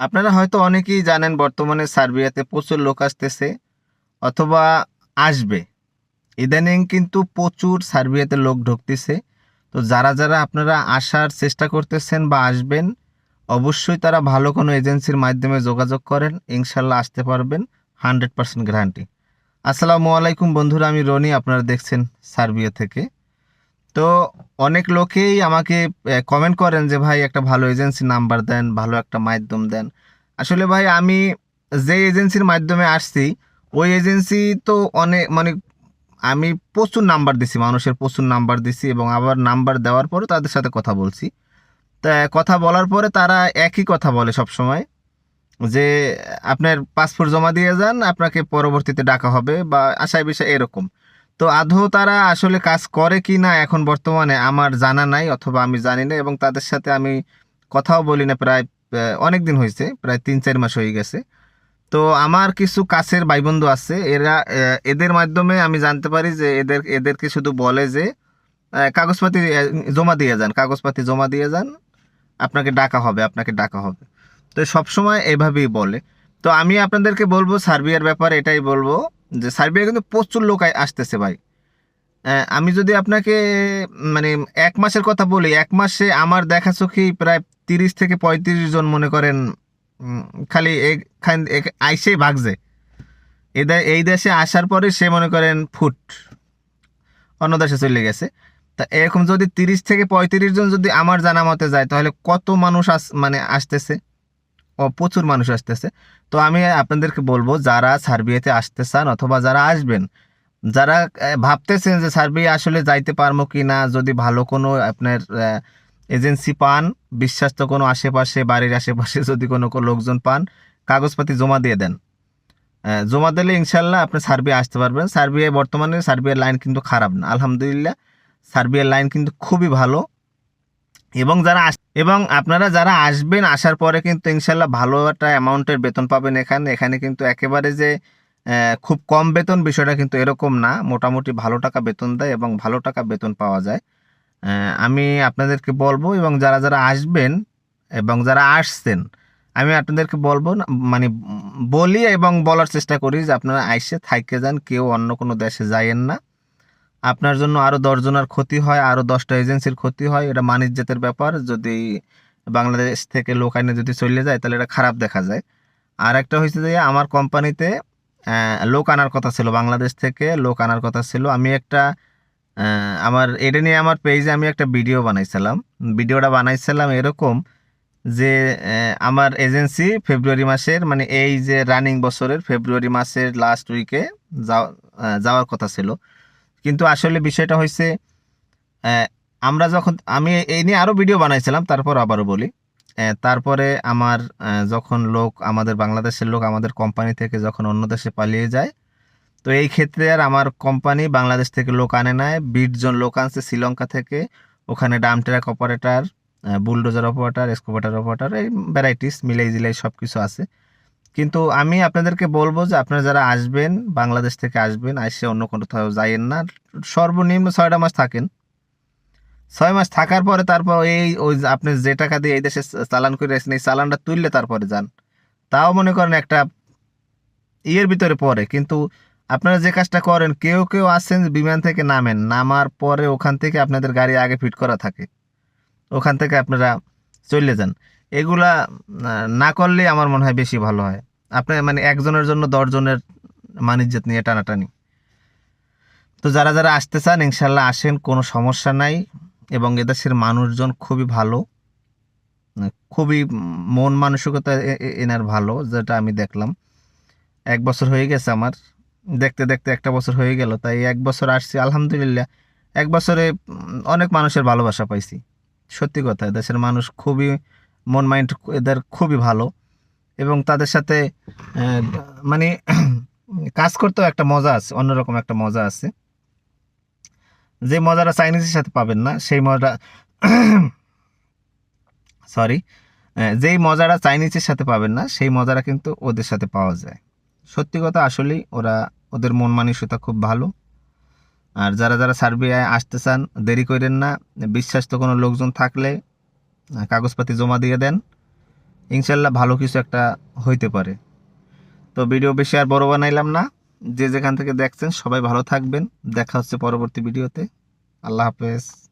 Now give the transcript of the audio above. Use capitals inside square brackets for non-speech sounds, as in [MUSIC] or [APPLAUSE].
আপনারা হয়তো অনেকেই জানেন বর্তমানে সার্বিয়াতে প্রচুর লোক আসতেছে অথবা আসবে। ইদানিং কিন্তু প্রচুর সার্বিয়াতে লোক ঢুকতেছে। তো যারা যারা আপনারা আসার চেষ্টা করতেছেন বা আসবেন, অবশ্যই তারা ভালো কোনো এজেন্সির মাধ্যমে যোগাযোগ করেন। ইনশাল্লাহ আসতে পারবেন। Hundred percent guarantee. আসসালামু আলাইকুম বন্ধুরা, আমি রনি। আপনারা দেখছেন সার্বিয়া থেকে। তো অনেক লোকেই আমাকে কমেন্ট করেন যে, ভাই, একটা ভালো এজেন্সি নাম্বার দেন, ভালো একটা মাধ্যম দেন। আসলে ভাই, আমি যে এজেন্সির মাধ্যমে আসছি, ওই এজেন্সি তো অনেক মানে আমি প্রচুর নাম্বার দিছি, মানুষের প্রচুর নাম্বার দিছি এবং আবার নাম্বার দেওয়ার পরে তাদের সাথে কথা বলছি। তা, কথা বলার পরে তারা একই কথা বলে সব সময় যে, আপনার পাসপোর্ট জমা দিয়ে যান, আপনাকে পরবর্তীতে ডাকা হবে বা আশায় বিষয় এরকম। তো আদৌ তারা আসলে কাজ করে কি না এখন বর্তমানে আমার জানা নাই অথবা আমি জানি না এবং তাদের সাথে আমি কথাও বলি না। প্রায় অনেক দিন হয়েছে, প্রায় তিন, চার মাস হয়ে গেছে। তো আমার কিছু কাছের ভাইবন্ধু আছে, এরা এদের মাধ্যমে আমি জানতে পারি যে এদের, এদেরকে শুধু বলে যে কাগজপাতি জমা দিয়ে যান, কাগজপাতি জমা দিয়ে যান, আপনাকে ডাকা হবে, আপনাকে ডাকা হবে। তো সবসময় এভাবেই বলে। তো আমি আপনাদেরকে বলব, সার্বিয়ার ব্যাপারে এটাই বলব যে সার্বিয়া কিন্তু প্রচুর লোক আসতেছে ভাই। আহ, আমি যদি আপনাকে মানে এক মাসের কথা বলি এক মাসে আমার দেখা চোখেই প্রায় তিরিশ থেকে পঁয়ত্রিশ জন মনে করেন খালি এখান এখ- আইসেই ভাগছে। এই দেশে আসার পরে সে মনে করেন ফুট অন্য দেশে চলে গেছে। তা এরকম যদি তিরিশ থেকে পঁয়ত্রিশ জন যদি আমার জানা মতে যায় তাহলে কত মানুষ আস মানে আসতেছে? প্রচুর মানুষ আসতেছে। তো আমি আপনাদেরকে বলব, যারা সার্বিয়াতে আসতে চান অথবা যারা আসবেন, যারা ভাবতেছেন যে সার্বিয়া আসলে যাইতে পারব কি না যদি ভালো কোনো আপনার এজেন্সি পান, বিশ্বাস্ত কোনো আশেপাশে, বাড়ির আশেপাশে যদি কোনো লোকজন পান, কাগজপাতি জমা দিয়ে দেন। জমা দিলে ইনশাল্লাহ আপনি সার্বিয়া আসতে পারবেন। সার্বিয়ায় বর্তমানে সার্বিয়ার লাইন কিন্তু খারাপ না। আলহামদুলিল্লাহ, সার্বিয়ার লাইন কিন্তু খুবই ভালো। এবং যারা এবং আপনারা যারা আসবেন, আসার পরে কিন্তু ইনশাল্লাহ ভালো একটা অ্যামাউন্টের বেতন পাবেন এখানে। এখানে কিন্তু একেবারে যে খুব কম বেতন বিষয়টা কিন্তু এরকম না। মোটামুটি ভালো টাকা বেতন দেয় এবং ভালো টাকা বেতন পাওয়া যায়। আমি আপনাদেরকে বলব এবং যারা যারা আসবেন এবং যারা আসছেন, আমি আপনাদেরকে বলব মানে বলি এবং বলার চেষ্টা করি যে আপনারা আইসে থাইকে যান, কেউ অন্য কোনো দেশে যাইয়েন না। আপনার জন্য আরও দশজনের ক্ষতি হয় আরও দশটা এজেন্সির ক্ষতি হয়, এটা মানিজ্যতের ব্যাপার। যদি বাংলাদেশ থেকে লোক আইনে যদি চলে যায়, তাহলে এটা খারাপ দেখা যায়। আর একটা হয়েছে যে, আমার কোম্পানিতে লোক আনার কথা ছিল, বাংলাদেশ থেকে লোক আনার কথা ছিল। আমি একটা আমার, এটা নিয়ে আমার পেজে আমি একটা ভিডিও বানাইছিলাম। ভিডিওটা বানাইছিলাম এরকম যে আমার এজেন্সি ফেব্রুয়ারি মাসের মানে এই যে রানিং বছরের ফেব্রুয়ারি মাসের লাস্ট উইকে যাওয়ার কথা ছিল। কিন্তু আসলে বিষয়টা হয়েছে আমরা যখন, আমি এই নিয়ে আরও ভিডিও বানাইছিলাম, তারপর আবারও বলি তারপরে আমার যখন লোক, আমাদের বাংলাদেশের লোক আমাদের কোম্পানি থেকে যখন অন্য দেশে পালিয়ে যায়, তো এই ক্ষেত্রে আর আমার কোম্পানি বাংলাদেশ থেকে লোক আনে নাই, বিশ জন লোক আনছে শ্রীলঙ্কা থেকে, ওখানে dump truck operator bulldozer operator excavator operator এই ভ্যারাইটিস মিলাই জিলাই সব কিছু আছে। কিন্তু আমি আপনাদেরকে বলব যে আপনারা যারা আসবেন, বাংলাদেশ থেকে আসবেন আসে অন্য কোথাও যাইয়েন না। সর্বনিম্ন ছয়টা মাস থাকেন। ছয় মাস থাকার পরে তারপর এই, ওই আপনি যে টাকা দিয়ে এই দেশে চালান করে আসেন, এই চালানটা তুললে তারপরে যান। তাও মনে করেন একটা ইয়ের ভিতরে পড়ে। কিন্তু আপনারা যে কাজটা করেন, কেউ কেউ আসেন বিমান থেকে নামেন, নামার পরে ওখান থেকে আপনাদের গাড়ি আগে ফিট করা থাকে। ওখান থেকে আপনারা চলে যান। এগুলা না করলে আমার মনে হয় বেশি ভালো হয়। আপনার মানে একজনের জন্য দশজনের মানিজ্যত নিয়ে টানাটানি। তো যারা যারা আসতে চান ইনশাল্লাহ আসেন, কোনো সমস্যা নাই। এবং এদেশের মানুষজন খুবই ভালো। খুবই মন মানসিকতা এনার ভালো, যেটা আমি দেখলাম। এক বছর হয়ে গেছে আমার। দেখতে দেখতে একটা বছর হয়ে গেল। তাই এক বছর আসছি, আলহামদুলিল্লাহ। এক বছরে অনেক মানুষের ভালোবাসা পাইছি। সত্যি কথা দেশের মানুষ খুবই, মন মাইন্ড এদের খুবই ভালো এবং তাদের সাথে মানে [CLEARS THROAT] কাজ করতেও একটা মজা আছে, অন্যরকম একটা মজা আছে। যে মজাটা চাইনিজের সাথে পাবেন না, সেই মজা [CLEARS THROAT] সরি যেই মজাটা চাইনিজের সাথে পাবেন না, সেই মজাটা কিন্তু ওদের সাথে পাওয়া যায়। সত্যি কথা, আসলেই ওরা, ওদের মন মানসিকতা খুব ভালো। আর যারা যারা সার্বিয়ায় আসতে চান, দেরি করেন না। বিশ্বাস্ত কোনো লোকজন থাকলে কাগজপাতি জমা দিয়ে দেন। ইনশাল্লাহ ভালো কিছু একটা হইতে পারে। তো ভিডিও বেশি আর বড় বানাইলাম না। যে যেখান থেকে দেখছেন, সবাই ভালো থাকবেন। দেখা হচ্ছে পরবর্তী ভিডিওতে। আল্লাহ হাফেজ।